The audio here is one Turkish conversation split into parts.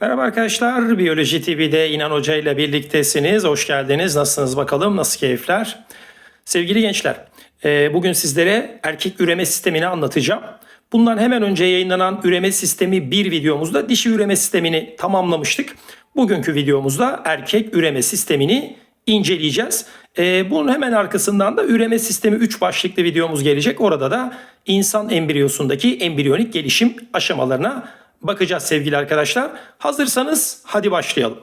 Merhaba arkadaşlar, Biyoloji TV'de İnan Hoca ile birliktesiniz. Hoş geldiniz. Nasılsınız bakalım? Nasıl keyifler? Sevgili gençler, e, bugün sizlere erkek üreme sistemini anlatacağım. Bundan hemen önce yayınlanan üreme sistemi bir videomuzda dişi üreme sistemini tamamlamıştık. Bugünkü videomuzda erkek üreme sistemini inceleyeceğiz. E, bunun hemen arkasından da üreme sistemi 3 başlıklı videomuz gelecek. Orada da insan embriyosundaki embriyonik gelişim aşamalarına bakacağız sevgili arkadaşlar. Hazırsanız hadi başlayalım.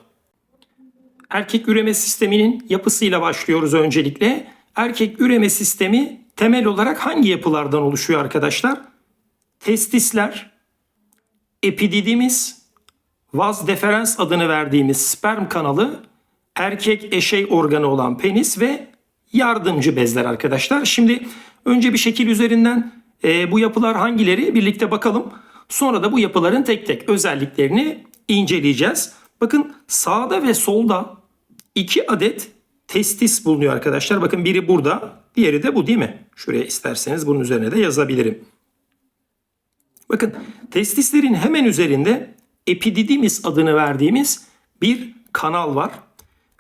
Erkek üreme sisteminin yapısıyla başlıyoruz öncelikle. Erkek üreme sistemi temel olarak hangi yapılardan oluşuyor arkadaşlar? Testisler, epididimis, vaz deferens adını verdiğimiz sperm kanalı, erkek eşey organı olan penis ve yardımcı bezler arkadaşlar. Şimdi önce bir şekil üzerinden e, bu yapılar hangileri birlikte bakalım. Sonra da bu yapıların tek tek özelliklerini inceleyeceğiz. Bakın sağda ve solda iki adet testis bulunuyor arkadaşlar. Bakın biri burada, diğeri de bu değil mi? Şuraya isterseniz bunun üzerine de yazabilirim. Bakın testislerin hemen üzerinde epididimis adını verdiğimiz bir kanal var.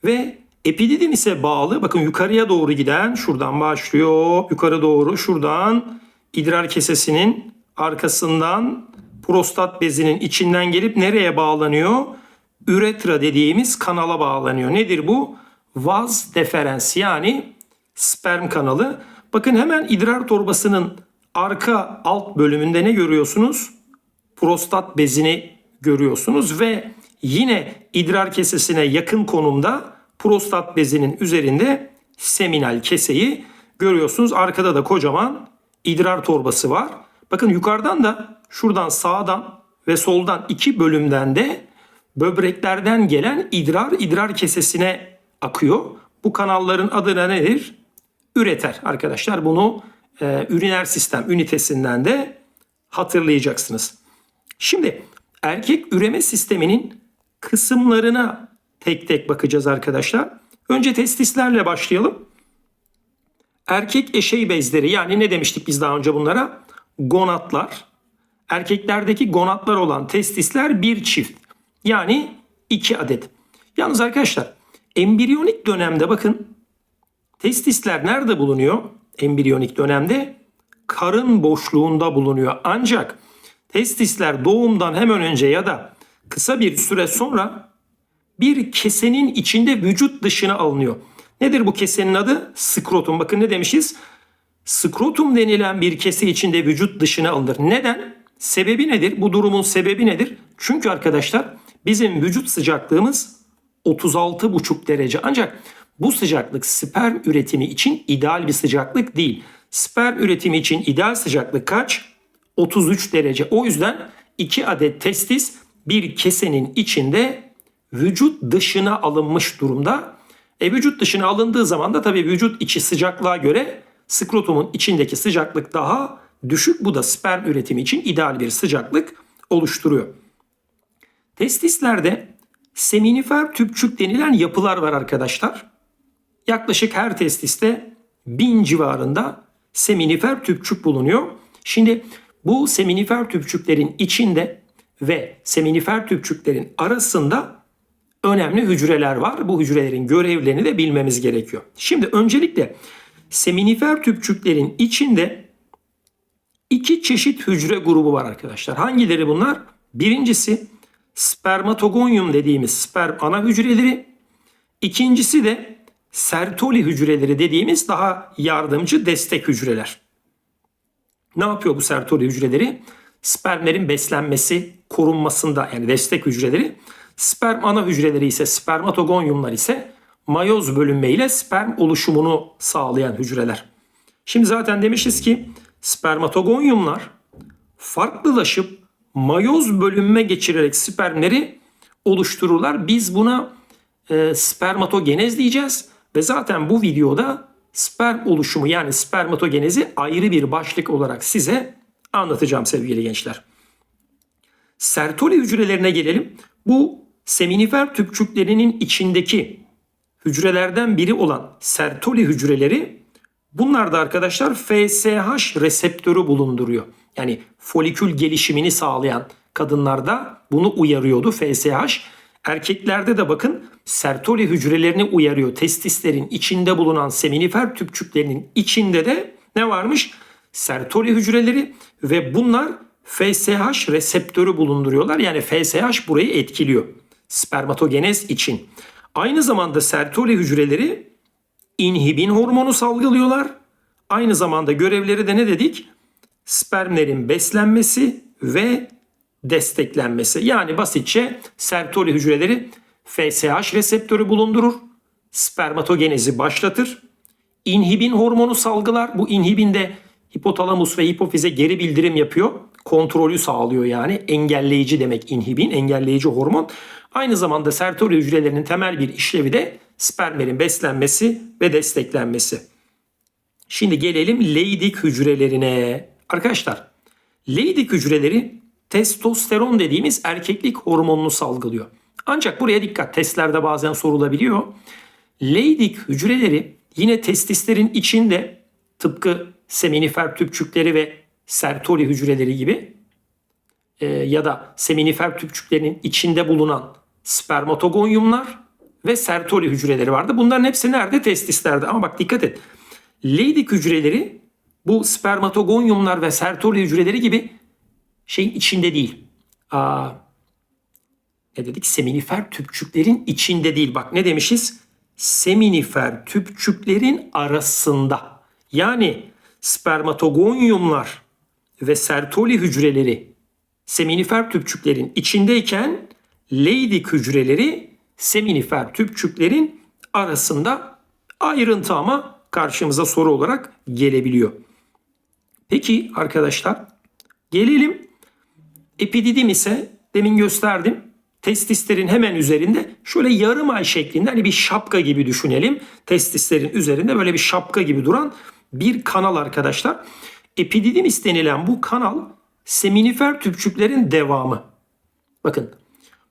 Ve epididimise bağlı bakın yukarıya doğru giden şuradan başlıyor yukarı doğru şuradan idrar kesesinin arkasından prostat bezinin içinden gelip nereye bağlanıyor? Üretra dediğimiz kanala bağlanıyor. Nedir bu? Vaz deferens yani sperm kanalı. Bakın hemen idrar torbasının arka alt bölümünde ne görüyorsunuz? Prostat bezini görüyorsunuz ve yine idrar kesesine yakın konumda prostat bezinin üzerinde seminal keseyi görüyorsunuz. Arkada da kocaman idrar torbası var. Bakın yukarıdan da şuradan sağdan ve soldan iki bölümden de böbreklerden gelen idrar idrar kesesine akıyor. Bu kanalların adı da nedir? Üreter arkadaşlar. Bunu e, üriner sistem ünitesinden de hatırlayacaksınız. Şimdi erkek üreme sisteminin kısımlarına tek tek bakacağız arkadaşlar. Önce testislerle başlayalım. Erkek eşey bezleri yani ne demiştik biz daha önce bunlara? Gonatlar. Erkeklerdeki gonatlar olan testisler bir çift. Yani iki adet. Yalnız arkadaşlar embriyonik dönemde bakın testisler nerede bulunuyor? Embriyonik dönemde karın boşluğunda bulunuyor. Ancak testisler doğumdan hemen önce ya da kısa bir süre sonra bir kesenin içinde vücut dışına alınıyor. Nedir bu kesenin adı? Skrotum. Bakın ne demişiz? Skrotum denilen bir kese içinde vücut dışına alınır. Neden? Sebebi nedir? Bu durumun sebebi nedir? Çünkü arkadaşlar bizim vücut sıcaklığımız 36,5 derece. Ancak bu sıcaklık sperm üretimi için ideal bir sıcaklık değil. Sperm üretimi için ideal sıcaklık kaç? 33 derece. O yüzden 2 adet testis bir kesenin içinde vücut dışına alınmış durumda. E vücut dışına alındığı zaman da tabii vücut içi sıcaklığa göre skrotumun içindeki sıcaklık daha düşük. Bu da sperm üretimi için ideal bir sıcaklık oluşturuyor. Testislerde seminifer tüpçük denilen yapılar var arkadaşlar. Yaklaşık her testiste bin civarında seminifer tüpçük bulunuyor. Şimdi bu seminifer tüpçüklerin içinde ve seminifer tüpçüklerin arasında önemli hücreler var. Bu hücrelerin görevlerini de bilmemiz gerekiyor. Şimdi öncelikle seminifer tüpçüklerin içinde iki çeşit hücre grubu var arkadaşlar. Hangileri bunlar? Birincisi spermatogonium dediğimiz sperm ana hücreleri. İkincisi de Sertoli hücreleri dediğimiz daha yardımcı destek hücreler. Ne yapıyor bu Sertoli hücreleri? Spermlerin beslenmesi, korunmasında yani destek hücreleri. Sperm ana hücreleri ise spermatogonyumlar ise mayoz bölünme ile sperm oluşumunu sağlayan hücreler. Şimdi zaten demişiz ki spermatogonyumlar farklılaşıp mayoz bölünme geçirerek spermleri oluştururlar. Biz buna e, spermatogenez diyeceğiz ve zaten bu videoda sperm oluşumu yani spermatogenezi ayrı bir başlık olarak size anlatacağım sevgili gençler. Sertoli hücrelerine gelelim. Bu seminifer tüpçüklerinin içindeki hücrelerden biri olan Sertoli hücreleri bunlar da arkadaşlar FSH reseptörü bulunduruyor. Yani folikül gelişimini sağlayan kadınlarda bunu uyarıyordu FSH. Erkeklerde de bakın Sertoli hücrelerini uyarıyor. Testislerin içinde bulunan seminifer tüpçüklerinin içinde de ne varmış? Sertoli hücreleri ve bunlar FSH reseptörü bulunduruyorlar. Yani FSH burayı etkiliyor. Spermatogenez için. Aynı zamanda Sertoli hücreleri inhibin hormonu salgılıyorlar. Aynı zamanda görevleri de ne dedik? Spermlerin beslenmesi ve desteklenmesi. Yani basitçe Sertoli hücreleri FSH reseptörü bulundurur. Spermatogenezi başlatır. İnhibin hormonu salgılar. Bu inhibin de hipotalamus ve hipofize geri bildirim yapıyor. Kontrolü sağlıyor yani. Engelleyici demek inhibin, engelleyici hormon. Aynı zamanda Sertoli hücrelerinin temel bir işlevi de spermlerin beslenmesi ve desteklenmesi. Şimdi gelelim Leydig hücrelerine. Arkadaşlar Leydig hücreleri testosteron dediğimiz erkeklik hormonunu salgılıyor. Ancak buraya dikkat testlerde bazen sorulabiliyor. Leydig hücreleri yine testislerin içinde tıpkı seminifer tüpçükleri ve Sertoli hücreleri gibi e, ya da seminifer tüpçüklerinin içinde bulunan spermatogonyumlar ve Sertoli hücreleri vardı. Bunların hepsi nerede? Testislerde. Ama bak dikkat et. Leydig hücreleri bu spermatogonyumlar ve Sertoli hücreleri gibi şeyin içinde değil. Aa, ne dedik? Seminifer tüpçüklerin içinde değil. Bak ne demişiz? Seminifer tüpçüklerin arasında. Yani spermatogonyumlar ve Sertoli hücreleri seminifer tüpçüklerin içindeyken Leydig hücreleri seminifer tüpçüklerin arasında ayrıntı ama karşımıza soru olarak gelebiliyor. Peki arkadaşlar gelelim epididimise demin gösterdim. Testislerin hemen üzerinde şöyle yarım ay şeklinde hani bir şapka gibi düşünelim. Testislerin üzerinde böyle bir şapka gibi duran bir kanal arkadaşlar. Epididimis denilen bu kanal seminifer tüpçüklerin devamı. Bakın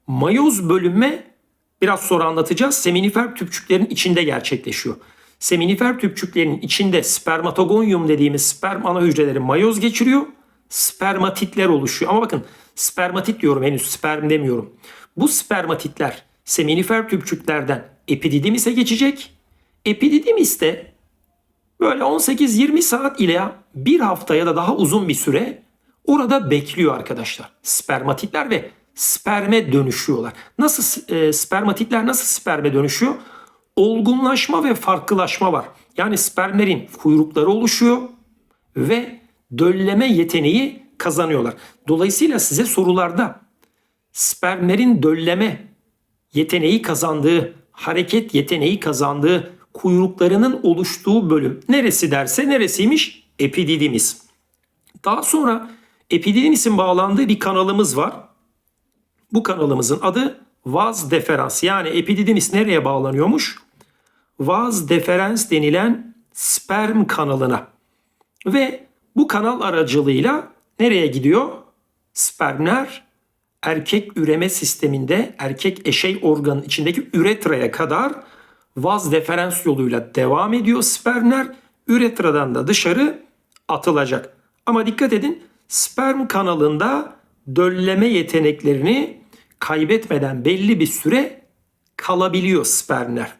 mayoz bölünme biraz sonra anlatacağız. Seminifer tüpçüklerin içinde gerçekleşiyor. Seminifer tüpçüklerin içinde spermatogonyum dediğimiz sperm ana hücreleri mayoz geçiriyor. Spermatitler oluşuyor. Ama bakın spermatit diyorum henüz sperm demiyorum. Bu spermatitler seminifer tüpçüklerden epididimise geçecek. Epididimis de böyle 18-20 saat ile bir hafta ya da daha uzun bir süre orada bekliyor arkadaşlar. Spermatitler ve sperme dönüşüyorlar. Nasıl e, spermatitler nasıl sperme dönüşüyor? Olgunlaşma ve farklılaşma var. Yani spermlerin kuyrukları oluşuyor ve dölleme yeteneği kazanıyorlar. Dolayısıyla size sorularda spermlerin dölleme yeteneği kazandığı, hareket yeteneği kazandığı kuyruklarının oluştuğu bölüm neresi derse neresiymiş? Epididimis. Daha sonra epididimis'in bağlandığı bir kanalımız var. Bu kanalımızın adı vaz deferans. Yani epididimis nereye bağlanıyormuş? Vaz deferens denilen sperm kanalına. Ve bu kanal aracılığıyla nereye gidiyor? Spermler erkek üreme sisteminde erkek eşey organın içindeki üretraya kadar vaz deferens yoluyla devam ediyor spermler. Üretradan da dışarı atılacak. Ama dikkat edin sperm kanalında dölleme yeteneklerini kaybetmeden belli bir süre kalabiliyor spermler.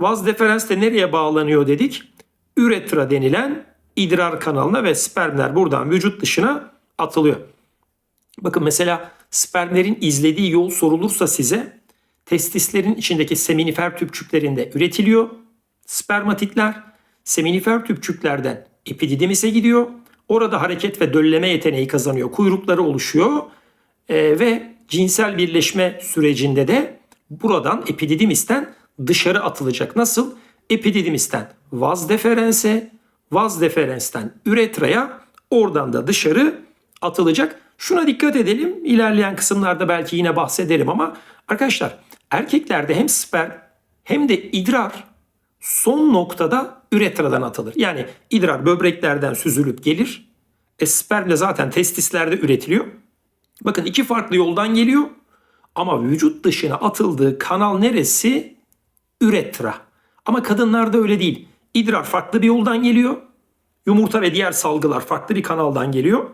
Vaz deferens de nereye bağlanıyor dedik? Üretra denilen idrar kanalına ve spermler buradan vücut dışına atılıyor. Bakın mesela spermlerin izlediği yol sorulursa size testislerin içindeki seminifer tüpçüklerinde üretiliyor. Spermatitler seminifer tüpçüklerden epididimise gidiyor. Orada hareket ve dölleme yeteneği kazanıyor. Kuyrukları oluşuyor. Ee, ve cinsel birleşme sürecinde de buradan epididimisten dışarı atılacak. Nasıl? Epididimisten vaz deferense, vaz deferensten üretraya, oradan da dışarı atılacak. Şuna dikkat edelim. İlerleyen kısımlarda belki yine bahsederim ama arkadaşlar erkeklerde hem sperm hem de idrar son noktada üretradan atılır. Yani idrar böbreklerden süzülüp gelir. E, sperm de zaten testislerde üretiliyor. Bakın iki farklı yoldan geliyor. Ama vücut dışına atıldığı kanal neresi? Üretra. Ama kadınlarda öyle değil. İdrar farklı bir yoldan geliyor. Yumurta ve diğer salgılar farklı bir kanaldan geliyor.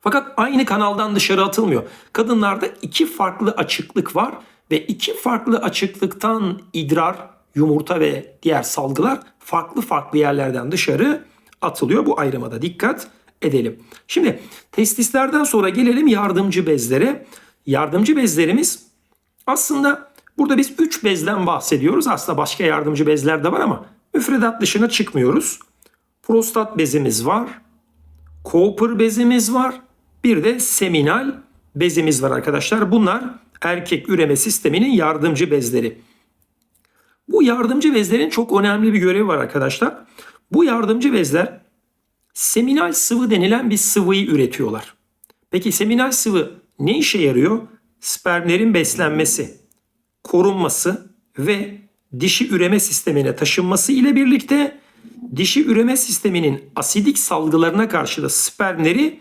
Fakat aynı kanaldan dışarı atılmıyor. Kadınlarda iki farklı açıklık var ve iki farklı açıklıktan idrar, yumurta ve diğer salgılar farklı farklı yerlerden dışarı atılıyor. Bu ayrıma da dikkat edelim. Şimdi testislerden sonra gelelim yardımcı bezlere. Yardımcı bezlerimiz aslında burada biz 3 bezden bahsediyoruz. Aslında başka yardımcı bezler de var ama müfredat dışına çıkmıyoruz. Prostat bezimiz var. Cooper bezimiz var. Bir de seminal bezimiz var arkadaşlar. Bunlar erkek üreme sisteminin yardımcı bezleri. Bu yardımcı bezlerin çok önemli bir görevi var arkadaşlar. Bu yardımcı bezler seminal sıvı denilen bir sıvıyı üretiyorlar. Peki seminal sıvı ne işe yarıyor? Spermlerin beslenmesi, korunması ve dişi üreme sistemine taşınması ile birlikte dişi üreme sisteminin asidik salgılarına karşı da spermleri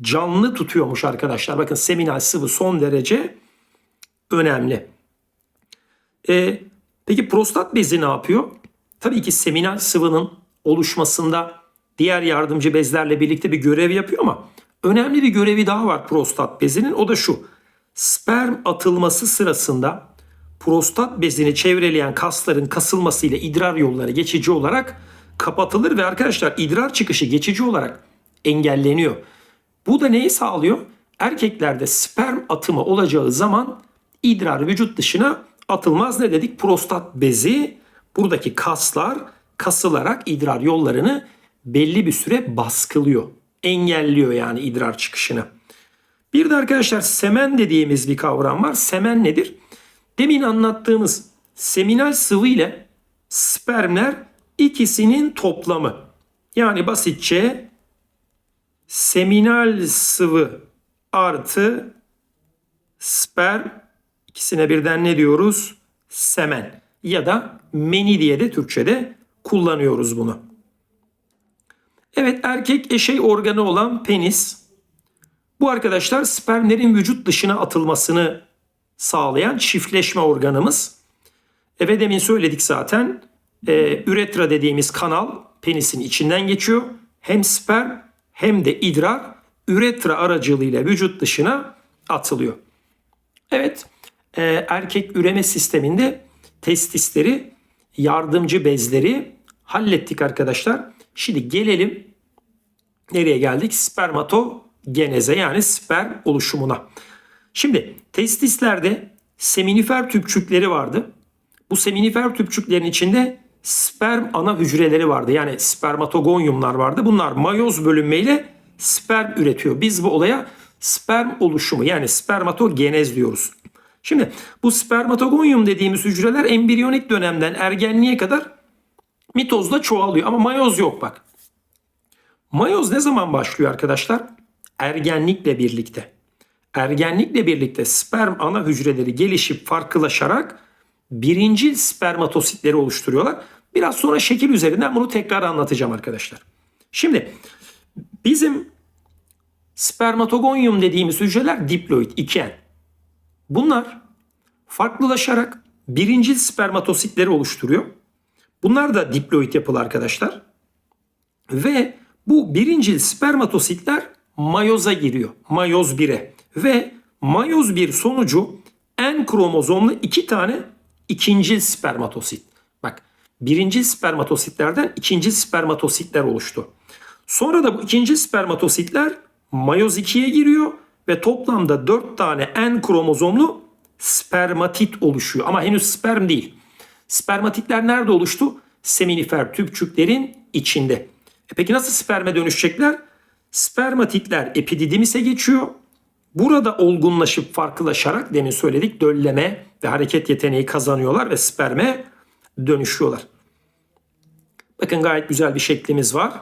canlı tutuyormuş arkadaşlar. Bakın seminal sıvı son derece önemli. Ee, peki prostat bezi ne yapıyor? Tabii ki seminal sıvının oluşmasında diğer yardımcı bezlerle birlikte bir görev yapıyor ama önemli bir görevi daha var prostat bezinin. O da şu. Sperm atılması sırasında prostat bezini çevreleyen kasların kasılmasıyla idrar yolları geçici olarak kapatılır ve arkadaşlar idrar çıkışı geçici olarak engelleniyor. Bu da neyi sağlıyor? Erkeklerde sperm atımı olacağı zaman idrar vücut dışına atılmaz. Ne dedik? Prostat bezi buradaki kaslar kasılarak idrar yollarını belli bir süre baskılıyor. Engelliyor yani idrar çıkışını. Bir de arkadaşlar semen dediğimiz bir kavram var. Semen nedir? Demin anlattığımız seminal sıvı ile spermler ikisinin toplamı. Yani basitçe seminal sıvı artı sperm ikisine birden ne diyoruz? Semen ya da meni diye de Türkçe'de kullanıyoruz bunu. Evet erkek eşey organı olan penis. Bu arkadaşlar spermlerin vücut dışına atılmasını sağlayan çiftleşme organımız. E ve demin söyledik zaten e, üretra dediğimiz kanal penisin içinden geçiyor. Hem sperm hem de idrar üretra aracılığıyla vücut dışına atılıyor. Evet e, erkek üreme sisteminde testisleri yardımcı bezleri hallettik arkadaşlar. Şimdi gelelim nereye geldik? Spermatogeneze yani sperm oluşumuna. Şimdi testislerde seminifer tüpçükleri vardı. Bu seminifer tüpçüklerin içinde sperm ana hücreleri vardı. Yani spermatogonyumlar vardı. Bunlar mayoz bölünmeyle sperm üretiyor. Biz bu olaya sperm oluşumu yani spermatogenez diyoruz. Şimdi bu spermatogonyum dediğimiz hücreler embriyonik dönemden ergenliğe kadar mitozda çoğalıyor ama mayoz yok bak. Mayoz ne zaman başlıyor arkadaşlar? Ergenlikle birlikte. Ergenlikle birlikte sperm ana hücreleri gelişip farklılaşarak birinci spermatositleri oluşturuyorlar. Biraz sonra şekil üzerinden bunu tekrar anlatacağım arkadaşlar. Şimdi bizim spermatogonyum dediğimiz hücreler diploid, iken. Bunlar farklılaşarak birinci spermatositleri oluşturuyor. Bunlar da diploid yapılı arkadaşlar. Ve bu birinci spermatositler mayoza giriyor. Mayoz 1'e. Ve mayoz 1 sonucu en kromozomlu iki tane ikinci spermatosit. Bak birinci spermatositlerden ikinci spermatositler oluştu. Sonra da bu ikinci spermatositler mayoz 2'ye giriyor ve toplamda 4 tane en kromozomlu spermatit oluşuyor. Ama henüz sperm değil. Spermatitler nerede oluştu? Seminifer tüpçüklerin içinde. E peki nasıl sperme dönüşecekler? Spermatitler epididimise geçiyor. Burada olgunlaşıp farklılaşarak demin söyledik dölleme ve hareket yeteneği kazanıyorlar ve sperme dönüşüyorlar. Bakın gayet güzel bir şeklimiz var.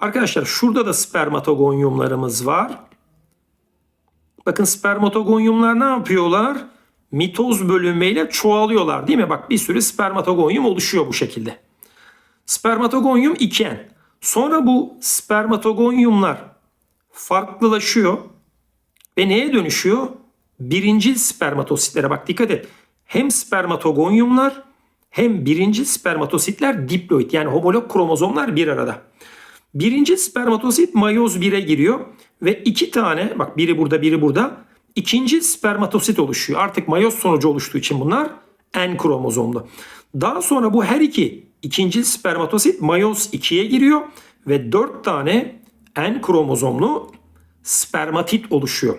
Arkadaşlar şurada da spermatogonyumlarımız var. Bakın spermatogonyumlar ne yapıyorlar? Mitoz bölünmeyle çoğalıyorlar değil mi? Bak bir sürü spermatogonyum oluşuyor bu şekilde. Spermatogonyum iken. Sonra bu spermatogonyumlar farklılaşıyor ve neye dönüşüyor? Birinci spermatositlere bak dikkat et. Hem spermatogonyumlar hem birinci spermatositler diploid yani homolog kromozomlar bir arada. Birinci spermatosit mayoz 1'e giriyor ve iki tane bak biri burada biri burada ikinci spermatosit oluşuyor. Artık mayoz sonucu oluştuğu için bunlar N kromozomlu. Daha sonra bu her iki ikinci spermatosit mayoz 2'ye giriyor ve 4 tane N kromozomlu spermatit oluşuyor.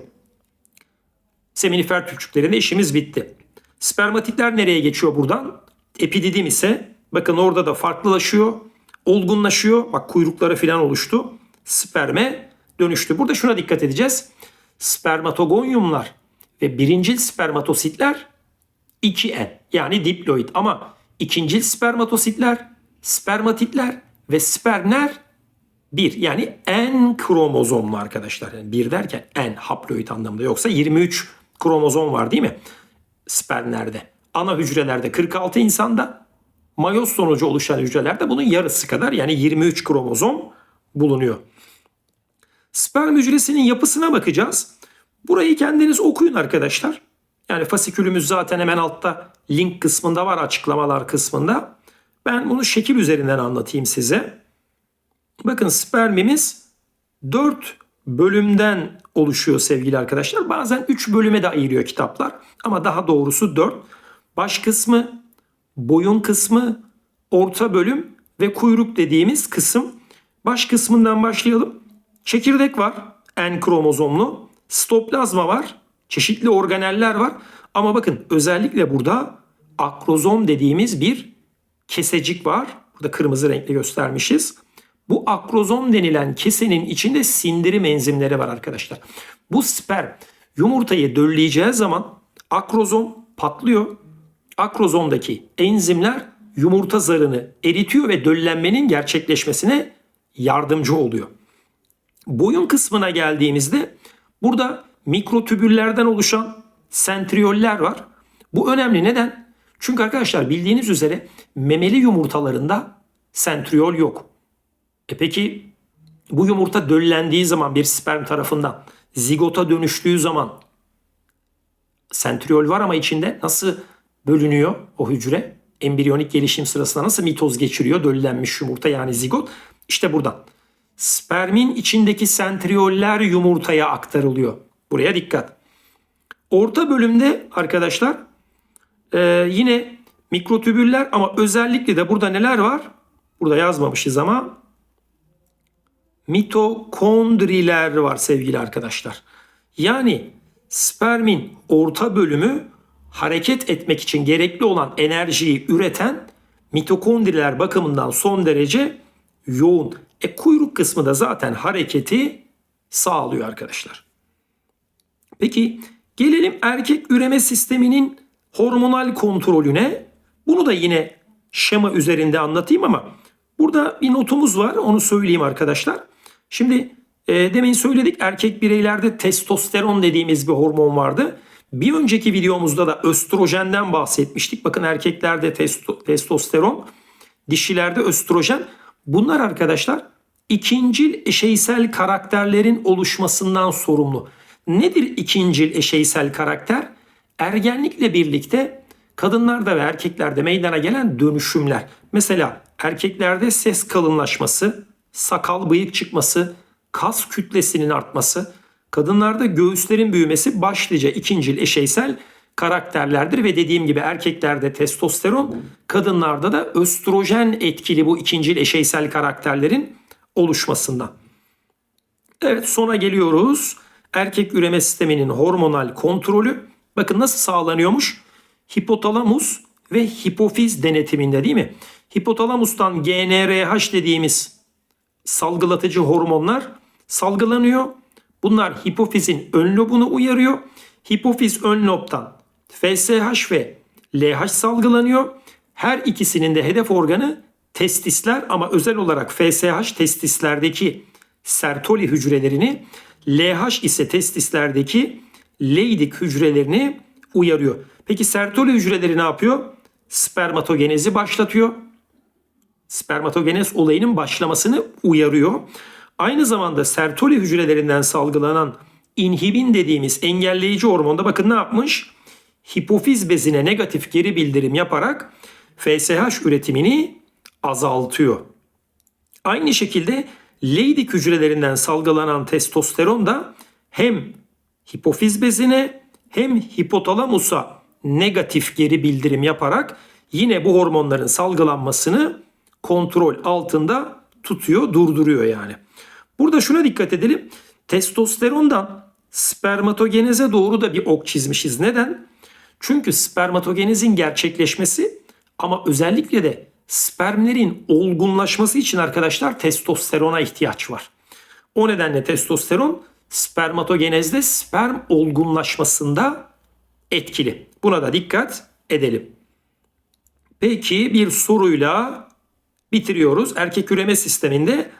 Seminifer tüpçüklerinde işimiz bitti. Spermatitler nereye geçiyor buradan? Epididim ise bakın orada da farklılaşıyor, olgunlaşıyor. Bak kuyrukları falan oluştu. Sperme dönüştü. Burada şuna dikkat edeceğiz. Spermatogonyumlar ve birincil spermatositler 2N yani diploid ama ikincil spermatositler, spermatitler ve spermler 1 yani N kromozomlu arkadaşlar. Yani 1 derken N haploid anlamında yoksa 23 kromozom var değil mi? Spermlerde. Ana hücrelerde 46 insanda mayoz sonucu oluşan hücrelerde bunun yarısı kadar yani 23 kromozom bulunuyor. Sperm hücresinin yapısına bakacağız. Burayı kendiniz okuyun arkadaşlar. Yani fasikülümüz zaten hemen altta link kısmında var açıklamalar kısmında. Ben bunu şekil üzerinden anlatayım size. Bakın spermimiz 4 bölümden oluşuyor sevgili arkadaşlar. Bazen 3 bölüme de ayırıyor kitaplar. Ama daha doğrusu 4. Baş kısmı, boyun kısmı, orta bölüm ve kuyruk dediğimiz kısım. Baş kısmından başlayalım. Çekirdek var. N kromozomlu. Stoplazma var. Çeşitli organeller var. Ama bakın özellikle burada akrozom dediğimiz bir kesecik var. Burada kırmızı renkli göstermişiz. Bu akrozom denilen kesenin içinde sindirim enzimleri var arkadaşlar. Bu sperm yumurtayı dölleyeceği zaman akrozom patlıyor. Akrozomdaki enzimler yumurta zarını eritiyor ve döllenmenin gerçekleşmesine yardımcı oluyor. Boyun kısmına geldiğimizde burada mikrotübüllerden oluşan sentriyoller var. Bu önemli neden? Çünkü arkadaşlar bildiğiniz üzere memeli yumurtalarında sentriyol yok. E peki bu yumurta döllendiği zaman bir sperm tarafından zigota dönüştüğü zaman sentriol var ama içinde nasıl bölünüyor o hücre? Embriyonik gelişim sırasında nasıl mitoz geçiriyor döllenmiş yumurta yani zigot? İşte buradan. Spermin içindeki sentrioller yumurtaya aktarılıyor. Buraya dikkat. Orta bölümde arkadaşlar e, yine mikrotübüller ama özellikle de burada neler var? Burada yazmamışız ama mitokondriler var sevgili arkadaşlar. Yani spermin orta bölümü hareket etmek için gerekli olan enerjiyi üreten mitokondriler bakımından son derece yoğun. E kuyruk kısmı da zaten hareketi sağlıyor arkadaşlar. Peki gelelim erkek üreme sisteminin hormonal kontrolüne. Bunu da yine şema üzerinde anlatayım ama burada bir notumuz var onu söyleyeyim arkadaşlar. Şimdi e, demin söyledik erkek bireylerde testosteron dediğimiz bir hormon vardı. Bir önceki videomuzda da östrojenden bahsetmiştik. Bakın erkeklerde testo, testosteron, dişilerde östrojen. Bunlar arkadaşlar ikincil eşeysel karakterlerin oluşmasından sorumlu. Nedir ikincil eşeysel karakter? Ergenlikle birlikte kadınlarda ve erkeklerde meydana gelen dönüşümler. Mesela erkeklerde ses kalınlaşması, sakal bıyık çıkması, kas kütlesinin artması, kadınlarda göğüslerin büyümesi başlıca ikincil eşeysel karakterlerdir ve dediğim gibi erkeklerde testosteron, kadınlarda da östrojen etkili bu ikincil eşeysel karakterlerin oluşmasından. Evet sona geliyoruz. Erkek üreme sisteminin hormonal kontrolü bakın nasıl sağlanıyormuş? Hipotalamus ve hipofiz denetiminde değil mi? Hipotalamustan GnRH dediğimiz salgılatıcı hormonlar salgılanıyor. Bunlar hipofizin ön lobunu uyarıyor. Hipofiz ön lobtan FSH ve LH salgılanıyor. Her ikisinin de hedef organı testisler ama özel olarak FSH testislerdeki Sertoli hücrelerini, LH ise testislerdeki Leydig hücrelerini uyarıyor. Peki Sertoli hücreleri ne yapıyor? Spermatogenezi başlatıyor. Spermatogenez olayının başlamasını uyarıyor. Aynı zamanda Sertoli hücrelerinden salgılanan inhibin dediğimiz engelleyici hormonda bakın ne yapmış? Hipofiz bezine negatif geri bildirim yaparak FSH üretimini azaltıyor. Aynı şekilde Leydig hücrelerinden salgılanan testosteron da hem hipofiz bezine hem hipotalamusa negatif geri bildirim yaparak yine bu hormonların salgılanmasını kontrol altında tutuyor, durduruyor yani. Burada şuna dikkat edelim. Testosterondan spermatogeneze doğru da bir ok çizmişiz. Neden? Çünkü spermatogenezin gerçekleşmesi ama özellikle de spermlerin olgunlaşması için arkadaşlar testosterona ihtiyaç var. O nedenle testosteron spermatogenezde sperm olgunlaşmasında etkili. Buna da dikkat edelim. Peki bir soruyla bitiriyoruz. Erkek üreme sisteminde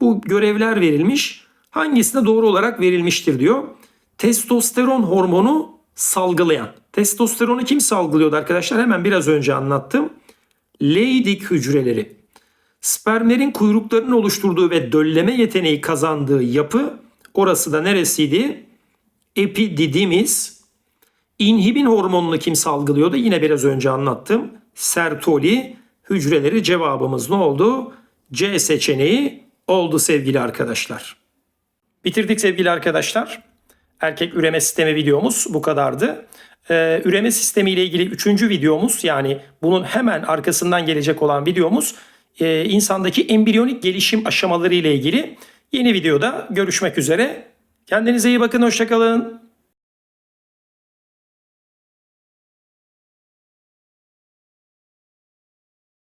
bu görevler verilmiş. Hangisine doğru olarak verilmiştir diyor. Testosteron hormonu salgılayan. Testosteronu kim salgılıyordu arkadaşlar? Hemen biraz önce anlattım. Leydig hücreleri. Spermlerin kuyruklarının oluşturduğu ve dölleme yeteneği kazandığı yapı orası da neresiydi? Epididymis. İnhibin hormonunu kim salgılıyordu? Yine biraz önce anlattım. Sertoli hücreleri cevabımız ne oldu? C seçeneği oldu sevgili arkadaşlar. Bitirdik sevgili arkadaşlar. Erkek üreme sistemi videomuz bu kadardı. Ee, üreme sistemi ile ilgili üçüncü videomuz yani bunun hemen arkasından gelecek olan videomuz e, insandaki embriyonik gelişim aşamaları ile ilgili yeni videoda görüşmek üzere. Kendinize iyi bakın, hoşçakalın.